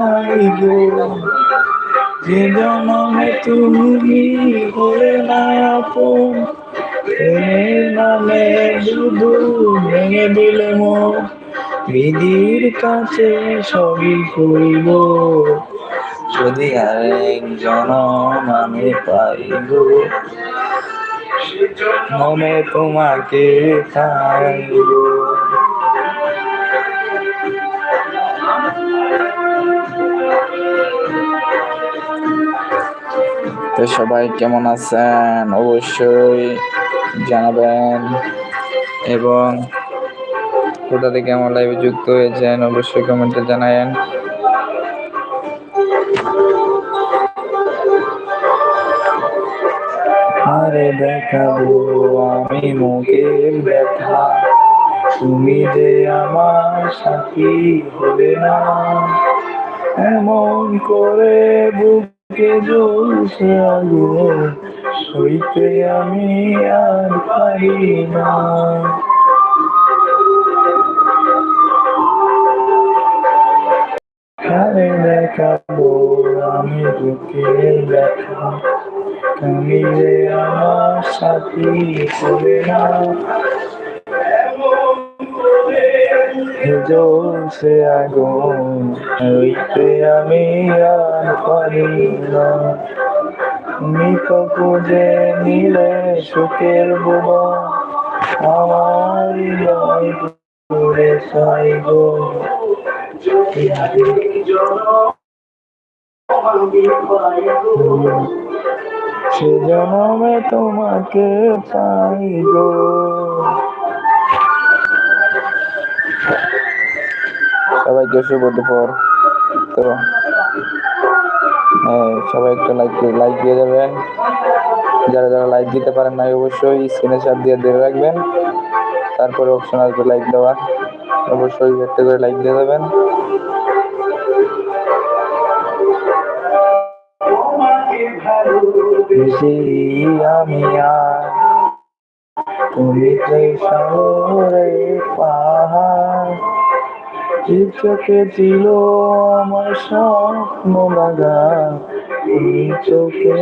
পাই গো যে জনমে তুমি হলে না আপন প্রেমের নামে শুধু ভেঙে দিলে মন বিধির কাছে সবই করিব যদি আরেক জনম আমি পাইব মনে তোমাকে পাইব তো সবাই কেমন আছেন? অবশ্যই জানাবেন। এবং কোথা থেকে আমার লাইভে যুক্ত হয়েছেন, অবশ্যই কমেন্টে জানায়েন। আরে দেখাবো আমি মুখের ব্যথা। তুমি যে আমার সাথী হবে না, এমন করে বুকে জ্বলছে আগুন সইতে আমি আর পারি না। আরে দেখাবো আমি বুকের তুমি যে আমার সাথী হবে না জ্বলছে আগুন হইতে আমি আর পারি না। খুঁজে নিলে সুখের বোবা আমার চাইব। সে জনমে তোমাকে পাই সবাইকে শুভ দুপুর। তো হ্যাঁ, সবাই একটা লাইক লাইক দিয়ে যাবেন যারা যারা লাইক দিতে পারেন না অবশ্যই স্ক্রিনে চাপ দিয়ে ধরে রাখবেন। তারপরে অপশন আসবে লাইক দেওয়ার অবশ্যই একটা করে লাইক দিয়ে আর তুমি পাহাড় চোখে ছিল আমার স্বপ্ন লাগা এই চোখে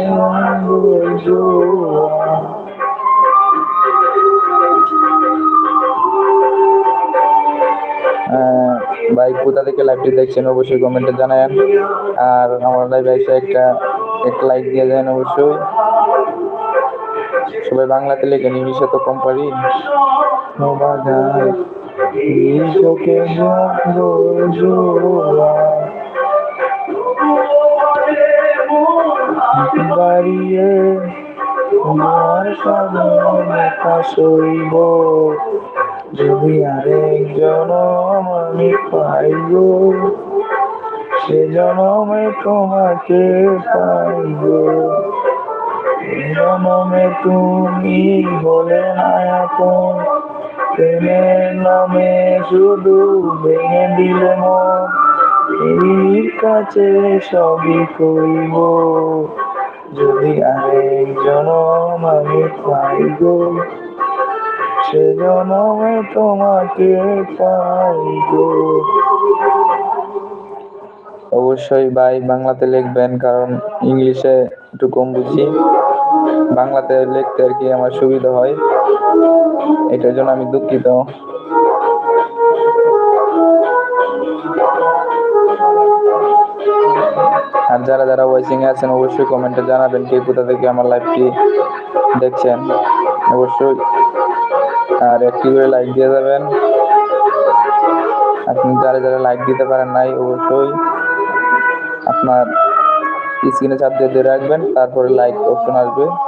ভাই, কোথা থেকে লাইভটি দেখছেন অবশ্যই কমেন্টে জানায়েন। আর আমার লাইভে এসে একটা একটা লাইক দিয়ে দেন অবশ্যই। সবাই বাংলাতে লেখেন, ইংলিশে তো কম পারি। এই চোখে বাড়িয়ে তোমার সামনে সইব যদি আরেক জনম আমি পাইব সে জনমে তোমাকে পাইব জনমে তুমি হলে না আপন প্রেমের নামে শুধু ভেঙে দিলে মন এর কাছে সবই করিব যদি আরেক জনম আমি পাইব সে জনমে তোমাকে পাইব অবশ্যই ভাই, বাংলাতে লিখবেন, কারণ ইংলিশে একটু কম বুঝি। বাংলাতে লিখতে আর কি আমার সুবিধা হয়। এটার জন্য আমি দুঃখিত। আর যারা যারা ওয়াচিং এ আছেন, অবশ্যই কমেন্টে জানাবেন কে কোথা থেকে আমার লাইভটি দেখছেন। অবশ্যই। আর একটি করে লাইক দিয়ে যাবেন। আপনি যারা যারা লাইক দিতে পারেন নাই, অবশ্যই আপনার স্ক্রিনে চাপ দিয়ে রাখবেন, তারপরে লাইক অপশন আসবে।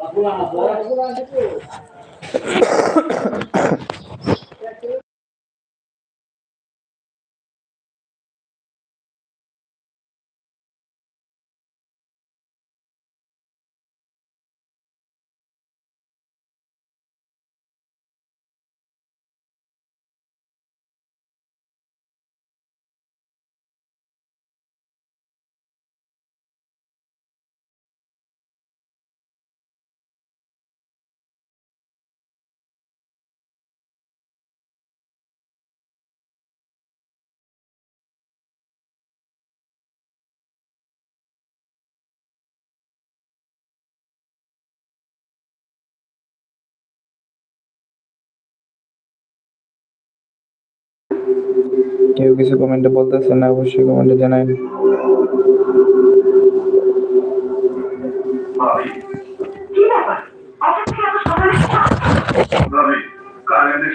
రఘురామ কেউ কিছু কমেন্টে বলতেছে না অবশ্যই কমেন্টে জানাই ভাবি কারেন্টের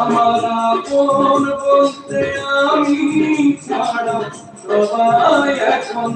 আমার আপন বলতে আমি ছাড়া সবাই এখন